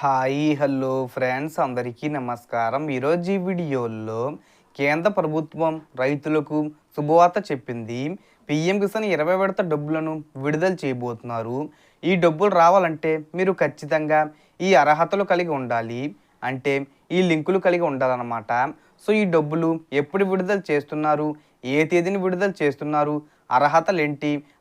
Hi hello friends అందరికీ నమస్కారం. ఈరోజు ఈ వీడియోలో కేంద్ర ప్రభుత్వం రైతులకు శుభవార్త చెప్పింది. పిఎం కిసాన్ ఇరవై విడత డబ్బులను విడుదల చేయబోతున్నారు. ఈ డబ్బులు రావాలంటే మీరు ఖచ్చితంగా ఈ అర్హతలు కలిగి ఉండాలి. అంటే ఈ లింకులు కలిగి ఉండాలన్నమాట. సో ఈ డబ్బులు ఎప్పుడు విడుదల చేస్తున్నారు? ఏ తేదీని విడుదల చేస్తున్నారు? అర్హతలు ఏంటి?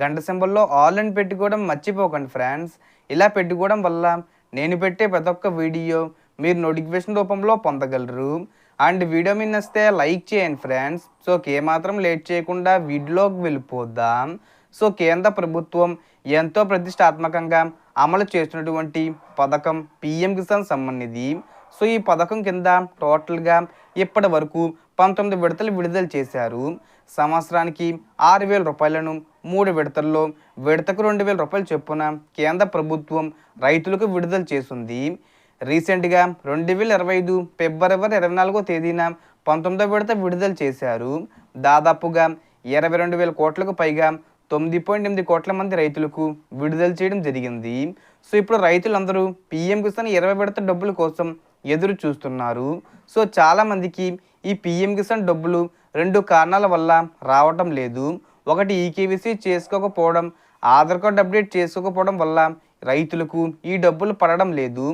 గంట సింబల్లో ఆల్ అని పెట్టుకోవడం మర్చిపోకండి ఫ్రెండ్స్ ఇలా పెట్టుకోవడం వల్ల నేను పెట్టే ప్రతి ఒక్క వీడియో మీరు నోటిఫికేషన్ రూపంలో పొందగలరు. అండ్ వీడియో మీద నస్తే లైక్ చేయండి ఫ్రెండ్స్ సో ఏమాత్రం లేట్ చేయకుండా వీడియోకి వెళ్ళిపోదాం. సో కేంద్ర ప్రభుత్వం ఎంతో ప్రతిష్టాత్మకంగా అమలు చేస్తున్నటువంటి పథకం పిఎం కిసాన్ సంబంధించి సో ఈ పథకం కింద టోటల్గా ఇప్పటి వరకు పంతొమ్మిది విడతలు విడుదల చేశారు. సంవత్సరానికి ఆరు వేల రూపాయలను మూడు విడతల్లో విడతకు రెండు వేల రూపాయలు చొప్పున కేంద్ర ప్రభుత్వం రైతులకు విడుదల చేసింది. రీసెంట్గా రెండు వేల ఇరవై ఐదు ఫిబ్రవరి ఇరవై నాలుగో తేదీన పంతొమ్మిదో విడత విడుదల చేశారు. దాదాపుగా ఇరవై రెండు వేల కోట్లకు పైగా తొమ్మిది పాయింట్ ఎనిమిది కోట్ల మంది రైతులకు విడుదల చేయడం జరిగింది. సో ఇప్పుడు రైతులందరూ పిఎం కిసాన్ ఇరవై విడత డబ్బుల కోసం ఎదురు చూస్తున్నారు. సో చాలామందికి ఈ పిఎం కిసాన్ డబ్బులు రెండు కారణాల వల్ల రావటం లేదు. ఒకటి ఈకేవీసీ చేసుకోకపోవడం ఆధార్ కార్డు అప్డేట్ చేసుకోకపోవడం వల్ల రైతులకు ఈ డబ్బులు పడడం లేదు.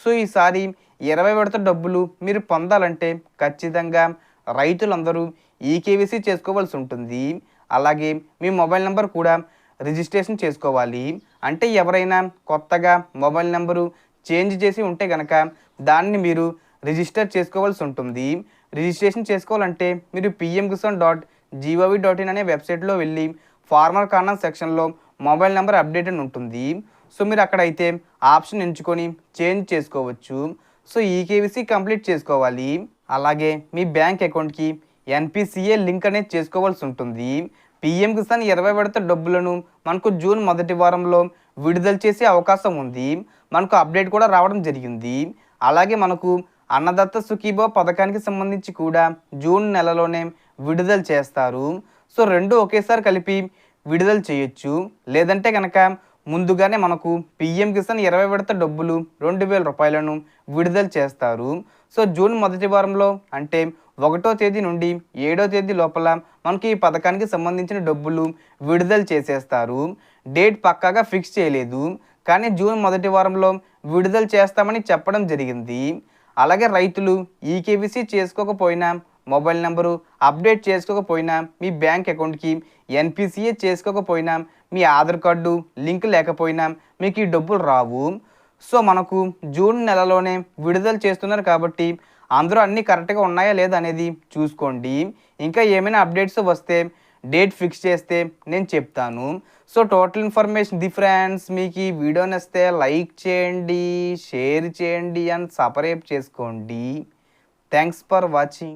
సో ఈసారి ఇరవై విడత డబ్బులు మీరు పొందాలంటే ఖచ్చితంగా రైతులందరూ ఈకేవీసీ చేసుకోవాల్సి ఉంటుంది. అలాగే మీ మొబైల్ నెంబర్ కూడా రిజిస్ట్రేషన్ చేసుకోవాలి. అంటే ఎవరైనా కొత్తగా మొబైల్ నెంబరు చేంజ్ చేసి ఉంటే కనుక దాన్ని మీరు రిజిస్టర్ చేసుకోవాల్సి ఉంటుంది. రిజిస్ట్రేషన్ చేసుకోవాలంటే మీరు PM Kisan dot gov dot in అనే వెబ్సైట్లో వెళ్ళి ఫార్మర్ కార్నర్ సెక్షన్లో మొబైల్ నెంబర్ అప్డేట్ అని ఉంటుంది. సో మీరు అక్కడైతే ఆప్షన్ ఎంచుకొని చేంజ్ చేసుకోవచ్చు. సో ఈకేవీసీ కంప్లీట్ చేసుకోవాలి. అలాగే మీ బ్యాంక్ అకౌంట్కి ఎన్పిసిఏ లింక్ అనేది చేసుకోవాల్సి ఉంటుంది. పిఎం కిసాన్ ఇరవై విడత డబ్బులను మనకు జూన్ మొదటి వారంలో విడుదల చేసే అవకాశం ఉంది. మనకు అప్డేట్ కూడా రావడం జరిగింది. అలాగే మనకు అన్నదత్త సుఖీభో పథకానికి సంబంధించి కూడా జూన్ నెలలోనే విడుదల చేస్తారు. సో రెండు ఒకేసారి కలిపి విడుదల చేయొచ్చు. లేదంటే కనుక ముందుగానే మనకు పిఎం కిసాన్ ఇరవై విడత డబ్బులు రెండు వేల రూపాయలను విడుదల చేస్తారు. సో జూన్ మొదటి వారంలో అంటే ఒకటో తేదీ నుండి ఏడో తేదీ లోపల మనకి ఈ పథకానికి సంబంధించిన డబ్బులు విడుదల చేసేస్తారు. డేట్ పక్కాగా ఫిక్స్ చేయలేదు. కానీ జూన్ మొదటి వారంలో విడుదల చేస్తామని చెప్పడం జరిగింది. అలాగే రైతులు ఈకేబీసీ చేసుకోకపోయినా మొబైల్ నెంబరు అప్డేట్ చేసుకోకపోయినా మీ బ్యాంక్ అకౌంట్కి ఎన్పిసిఏ చేసుకోకపోయినా మీ ఆధార్ కార్డు లింక్ లేకపోయినా మీకు ఈ డబ్బులు రావు. సో మనకు జూన్ నెలలోనే విడుదల చేస్తున్నారు కాబట్టి అందరూ అన్నీ కరెక్ట్గా ఉన్నాయా లేదా అనేది చూసుకోండి. ఇంకా ఏమైనా అప్డేట్స్ వస్తే డేట్ ఫిక్స్ చేస్తే నేను చెప్తాను. సో టోటల్ ఇన్ఫర్మేషన్ డిఫరెన్స్ మీకు ఈ వీడియో నచ్చితే లైక్ చేయండి షేర్ చేయండి అండ్ సపరేట్ చేసుకోండి. Thanks for watching.